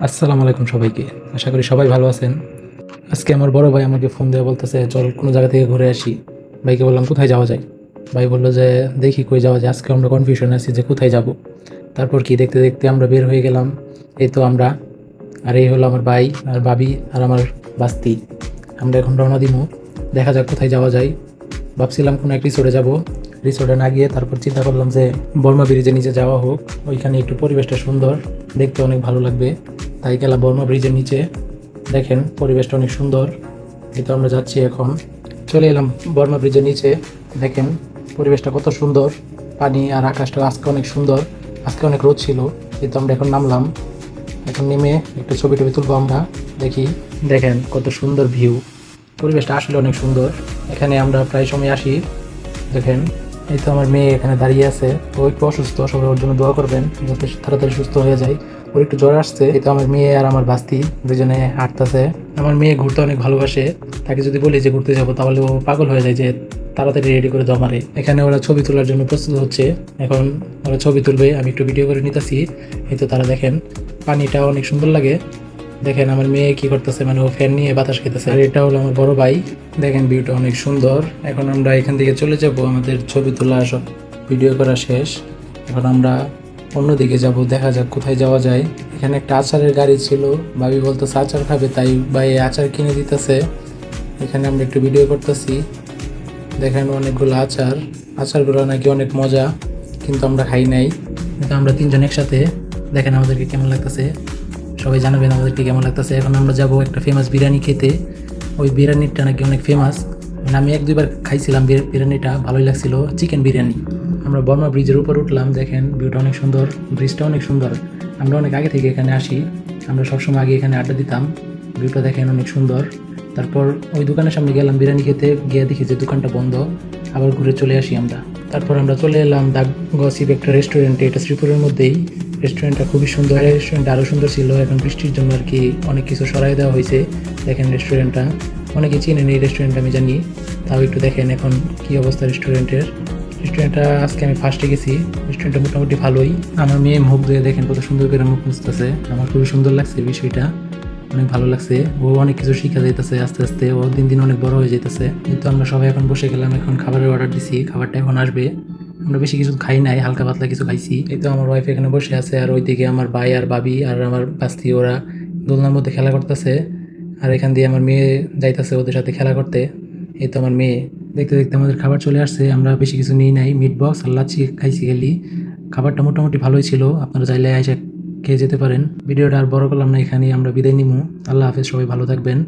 আসসালামু আলাইকুম সবাইকে। আশা করি সবাই ভালো আছেন। আজকে আমার বড় ভাই আমাকে ফোন দিয়ে বলতেছে, চল কোনো জায়গা থেকে ঘুরে আসি। ভাইকে বললাম, কোথায় যাওয়া যায়? ভাই বলল যে, দেখি কই যাওয়া যায়। আজকে আমরা কনফিউশন আছি যে, কোথায় যাব? তারপর কি দেখতে দেখতে আমরা বের হয়ে গেলাম। এই তো আমরা, আর এই হলো আমার ভাই, আর ভাবি, আর আমার বাস্তি। আমরা এখন রওনা দিমু। দেখা যাক কোথায় যাওয়া যায়। ভাবছিলাম কোনো এক রিসোর্টে যাব। রিসোর্টে না গিয়ে তারপর চিন্তা করলাম যে, বর্মা ব্রিজের নিচে যাওয়া হোক। ওইখানে একটু পরিবেশটা সুন্দর। দেখতে অনেক ভালো লাগবে। তাই গেলাম বর্মা ব্রিজের নিচে। দেখেন, পরিবেশটা অনেক সুন্দর। এই তো আমরা যাচ্ছি এখন। চলে এলাম বর্মা ব্রিজের নিচে। দেখেন, পরিবেশটা কত সুন্দর। পানি আর আকাশটা আজকে অনেক সুন্দর। আজকে অনেক রোদ ছিল এই তো আমরা এখন নামলাম। এখন নেমে একটু ছবি টবি তুলবো আমরা। দেখি, দেখেন কত সুন্দর ভিউ পরিবেশটা আসলে অনেক সুন্দর। এখানে আমরা প্রায় সময় আসি। দেখেন এই তো আমার মেয়ে এখানে দাঁড়িয়ে আছে। ও একটু অসুস্থ, সবাই ওর জন্য দোয়া করবেন যাতে তাড়াতাড়ি সুস্থ হয়ে যায়। ওর একটু জ্বর আসছে, এই তো আমার মেয়ে আর আমার বাস্তি দুজনে হাঁটতেছে। আমার মেয়ে ঘুরতে অনেক ভালোবাসে। তাকে যদি বলি যে ঘুরতে যাব, তাহলে ও পাগল হয়ে যায় যে তাড়াতাড়ি রেডি করে দাও মারে এখানে ওরা ছবি তোলার জন্য প্রস্তুত হচ্ছে। এখন ওরা ছবি তুলবে, আমি একটু ভিডিও করে নিতেছি। এই তো তারা দেখেন, পানিটা অনেক সুন্দর লাগে। দেখেন আমার মেয়ে কি করতেছে মানে ও ফ্যান নিয়ে বাতাস খেতেছে আর এটা হলো আমার বড় ভাই। দেখেন ভিউটা অনেক সুন্দর। এখন আমরা এখান থেকে চলে যাব, আমাদের ছবি তোলা সব ভিডিও করা শেষ। এখন আমরা অন্যদিকে যাব, দেখা যাক কোথায় যাওয়া যায়। এখানে একটা আচারের গাড়ি ছিল, ভাবি বলতেছে, আচার খাবে। তাই ভাই আচার কিনে দিতেছে। এখানে আমরা একটু ভিডিও করতেছি। দেখেন অনেকগুলো আচার। আচারগুলো নাকি অনেক মজা, কিন্তু আমরা খাই নাই। কিন্তু আমরা তিনজন একসাথে। দেখেন আমাদেরকে কেমন লাগতেছে। সবাই জানাবেন আমাদেরকে কেমন লাগতেছে। এখন আমরা যাব একটা ফেমাস বিরিয়ানি খেতে। ওই বিরিয়ানিটা নাকি অনেক ফেমাস মানে আমি এক দুইবার খাইছিলাম বিরি- বিরিয়ানিটা, ভালোই লাগছিল চিকেন বিরিয়ানি। আমরা বর্মা ব্রিজের উপর উঠলাম, দেখেন ভিউটা অনেক সুন্দর ব্রিজটা অনেক সুন্দর। আমরা অনেক আগে থেকে এখানে আসি, আমরা সবসময় আগে এখানে আড্ডা দিতাম। ভিউটা দেখেন অনেক সুন্দর। তারপর ওই দোকানের সামনে গেলাম বিরিয়ানি খেতে, গিয়ে দেখি যে দোকানটা বন্ধ। আবার ঘুরে চলে আসি আমরা। তারপর আমরা চলে এলাম দাগ গসিপ একটা রেস্টুরেন্টে এটা শ্রীপুরের মধ্যেই। রেস্টুরেন্টটা খুবই সুন্দর। রেস্টুরেন্ট আরও সুন্দর ছিল। এখন বৃষ্টির জন্য আর কি অনেক কিছু সরাই দেওয়া হয়েছে দেখেন রেস্টুরেন্টটা অনেকে চিনেন এই রেস্টুরেন্ট আমি জানি। তাও একটু দেখেন এখন কি অবস্থা রেস্টুরেন্টের রেস্টুরেন্টটা আজকে আমি ফার্স্টে গেছি। রেস্টুরেন্টটা মোটামুটি ভালোই। আমার মেয়ে মুখ দিয়ে দেখেন কত সুন্দর করে মুখ মুছতেছে। আমার খুবই সুন্দর লাগছে বিষয়টা। অনেক ভালো লাগছে। ও অনেক কিছু শিখা যাইতেছে আস্তে আস্তে। ও দিন দিন অনেক বড় হয়ে যাইতেছে। কিন্তু আমরা সবাই এখন বসে গেলাম, এখন খাবারের অর্ডার দিছি। খাবারটা এখন আসবে। আমরা বেশি কিছু খাই নাই, হালকা পাতলা কিছু খাইছি। এই তো আমার ওয়াইফ এখানে বসে আছে আর ওইদিকে আমার ভাই আর ভাবি আর আমার বাস্তি, ওরা দোলনার মধ্যে খেলা করতেছে। আর এখান দিয়ে আমার মেয়ে যাইতেছে ওদের সাথে খেলা করতে। এই তো আমার মেয়ে। দেখতে দেখতে আমাদের খাবার চলে আসছে, আমরা বেশি কিছু নিই নাই মিট বক্স আর লাচ্ছি খাইছি গেলি খাবারটা মোটামুটি ভালোই ছিল, আপনারা চাইলে এসে খেয়ে যেতে পারেন। ভিডিওটা আর বড় করলাম না, এখানেই আমরা বিদায় নিবো আল্লাহ হাফেজ, সবাই ভালো থাকবেন।